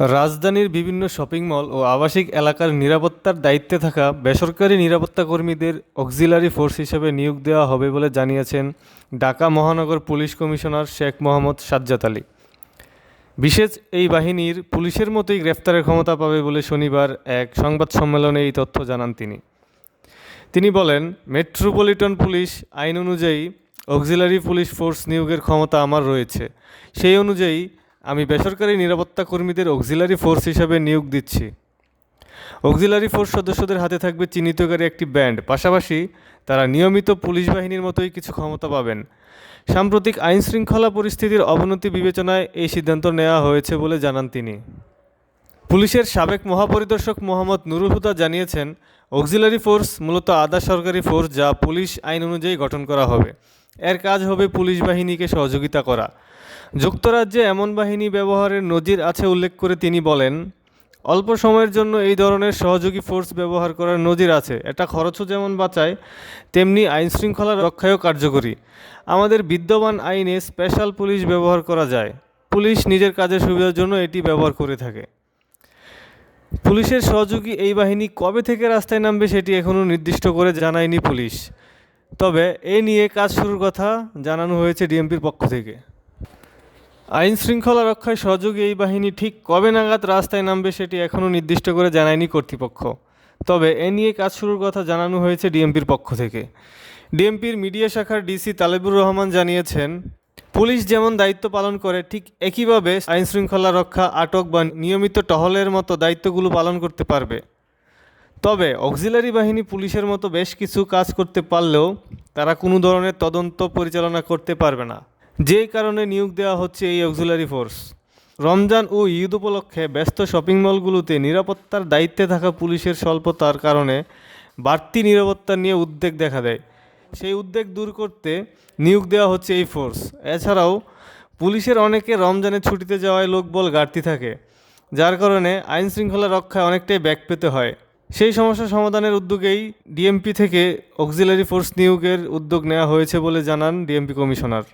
রাজধানীর বিভিন্ন shopping mall ও আবাসিক এলাকার নিরাপত্তার দায়িত্বে থাকা বেসরকারি নিরাপত্তা কর্মীদের অক্সিলারি ফোর্স হিসেবে নিয়োগ দেওয়া হবে বলে জানিয়েছেন ঢাকা মহানগর পুলিশ কমিশনার শেখ মোহাম্মদ সাজ্জাদ আলী। বিশেষ এই বাহিনীর পুলিশের মতোই গ্রেফতারের ক্ষমতা পাবে বলে শনিবার এক সংবাদ সম্মেলনে এই তথ্য জানান তিনি। তিনি বলেন, মেট্রোপলিটন পুলিশ আইন অনুযায়ী অক্সিলারি পুলিশ ফোর্স নিয়োগের ক্ষমতা আমার রয়েছে। সেই অনুযায়ী আমি বেসরকারি নিরাপত্তা কর্মীদের অক্সিলারি ফোর্স হিসাবে নিয়োগ দিচ্ছি। অক্সিলারি ফোর্স সদস্যদের হাতে থাকবে চিহ্নিতকারী একটি ব্যান্ড। পাশাপাশি তারা নিয়মিত পুলিশ বাহিনীর মতোই কিছু ক্ষমতা পাবেন। সাম্প্রতিক আইন শৃঙ্খলা পরিস্থিতির অবনতি বিবেচনায় এই সিদ্ধান্ত নেওয়া হয়েছে বলে জানান তিনি। পুলিশের সাবেক মহাপরিদর্শক মোহাম্মদ নুরুল হুদা জানিয়েছেন অক্সিলারি ফোর্স মূলত আধা সরকারি ফোর্স যা পুলিশ আইন অনুযায়ী গঠন করা হবে। এর কাজ হবে পুলিশ বাহিনীকে সহযোগিতা করা। যুক্তরাজ্যে এমন বাহিনী ব্যবহারের নজির আছে উল্লেখ করে তিনি বলেন, অল্প সময়ের জন্য এই ধরনের সহযোগী ফোর্স ব্যবহার করার নজির আছে। এটা খরচও যেমন বাঁচায়, তেমনি আইন শৃঙ্খলা রক্ষায়ও কার্যকরী। আমাদের বিদ্যমান আইনে স্পেশাল পুলিশ ব্যবহার করা যায়। পুলিশ নিজের কাজের সুবিধার জন্য এটি ব্যবহার করে থাকে। পুলিশের সহযোগী এই বাহিনী কবে থেকে রাস্তায় নামবে সেটি এখনও নির্দিষ্ট করে জানায়নি পুলিশ। তবে এ নিয়ে কাজ শুরুর কথা জানানো হয়েছে ডিএমপির পক্ষ থেকে। আইন শৃঙ্খলা রক্ষায় সহযোগী এই বাহিনী ঠিক কবে নাগাদ রাস্তায় নামবে সেটি এখনও নির্দিষ্ট করে জানায়নি কর্তৃপক্ষ। তবে এ নিয়ে কাজ শুরুর কথা জানানো হয়েছে ডিএমপির পক্ষ থেকে। ডিএমপির মিডিয়া শাখার ডিসি তালেবুর রহমান জানিয়েছেন, পুলিশ যেমন দায়িত্ব পালন করে, ঠিক একইভাবে আইন শৃঙ্খলা রক্ষা আটক বা নিয়মিত টহলের মতো দায়িত্বগুলো পালন করতে পারবে। তবে অক্সিলারি বাহিনী পুলিশের মতো বেশ কিছু কাজ করতে পারলেও তারা কোনো ধরনের তদন্ত পরিচালনা করতে পারবে না। যেই কারণে নিয়োগ দেওয়া হচ্ছে এই অক্সিলারি ফোর্স। রমজান ও ঈদ উপলক্ষে ব্যস্ত শপিং মলগুলোতে নিরাপত্তার দায়িত্বে থাকা পুলিশের স্বল্পতার কারণে বাড়তি নিরাপত্তা নিয়ে উদ্বেগ দেখা দেয়। সেই উদ্বেগ দূর করতে নিয়োগ দেওয়া হচ্ছে এই ফোর্স। এছাড়াও পুলিশের অনেকে রমজানে ছুটিতে যাওয়ায় লোকবল ঘাটতি থাকে, যার কারণে আইন শৃঙ্খলা রক্ষায় অনেকটাই ব্যাক পেতে হয়। সেই সমস্যা সমাধানের উদ্যোগেই ডিএমপি থেকে অক্সিলারি ফোর্স নিয়োগের উদ্যোগ নেওয়া হয়েছে বলে জানান ডিএমপি কমিশনার।